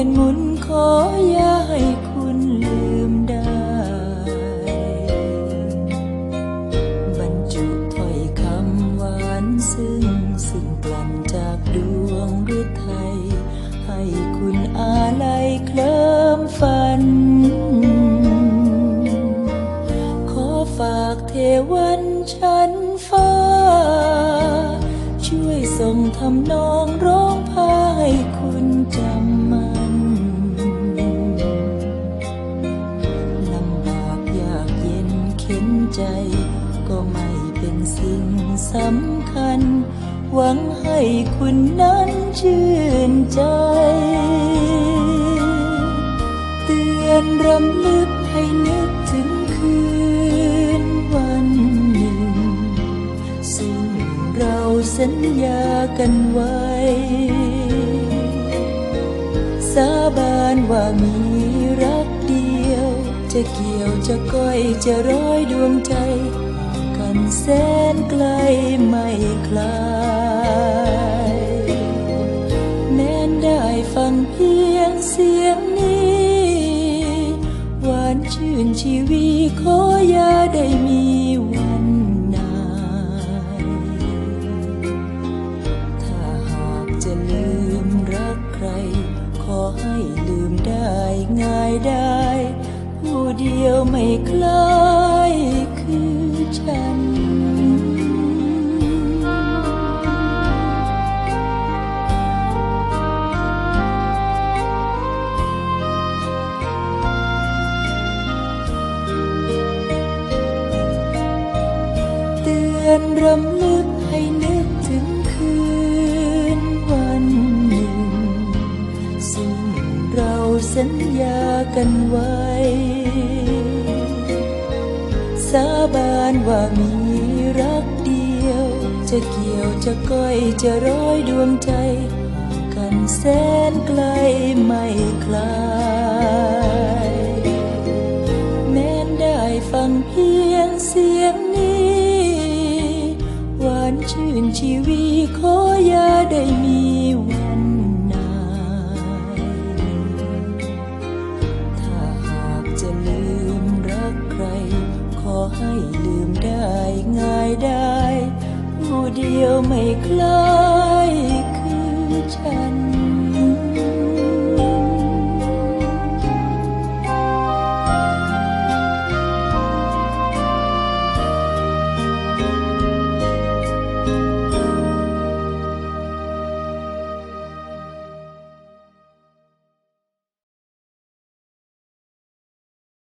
ยนหมุนขออย่าให้คุณลืมได้ บรรจุถ้อยคำหวานซึ่งซึ่งกลั่นจากดวงฤทัยให้คุณอาลัยเคลิ้มฝัน ขอฝากเทวันชั้นฟ้า ช่วยส่งทำนองร้องพาให้คุณ ใจ ก็ไม่เป็นสิ่งสำคัญ หวังให้คุณนั้นชื่นใจ เตือนรำลึกให้นึกถึงคืนวันหนึ่งซึ่งเราสัญญากันไว้ สาบานว่ามี จะเกี่ยวจะก้อยจะร้อยดวงใจ กันแสนไกลไม่คลายแม้นได้ฟังเพียงเสียงนี้ หวานชื่นชีวีขออย่าได้มีวันนายถ้าหากจะลืมรักใคร ขอให้ลืมได้ง่ายได้ เดียวไม่คล้ายคือฉัน เตือนรำลึกให้นึ สัญญากันไว้ สาบานว่ามีรักเดียว จะเกี่ยวจะก้อยจะร้อยดวงใจ กันแสนไกลไม่คลายแม้นได้ฟังเพียงเสียงนี้ หวานชื่นชีวีขออย่าได้มี เดียวไม่คล้ายคือฉัน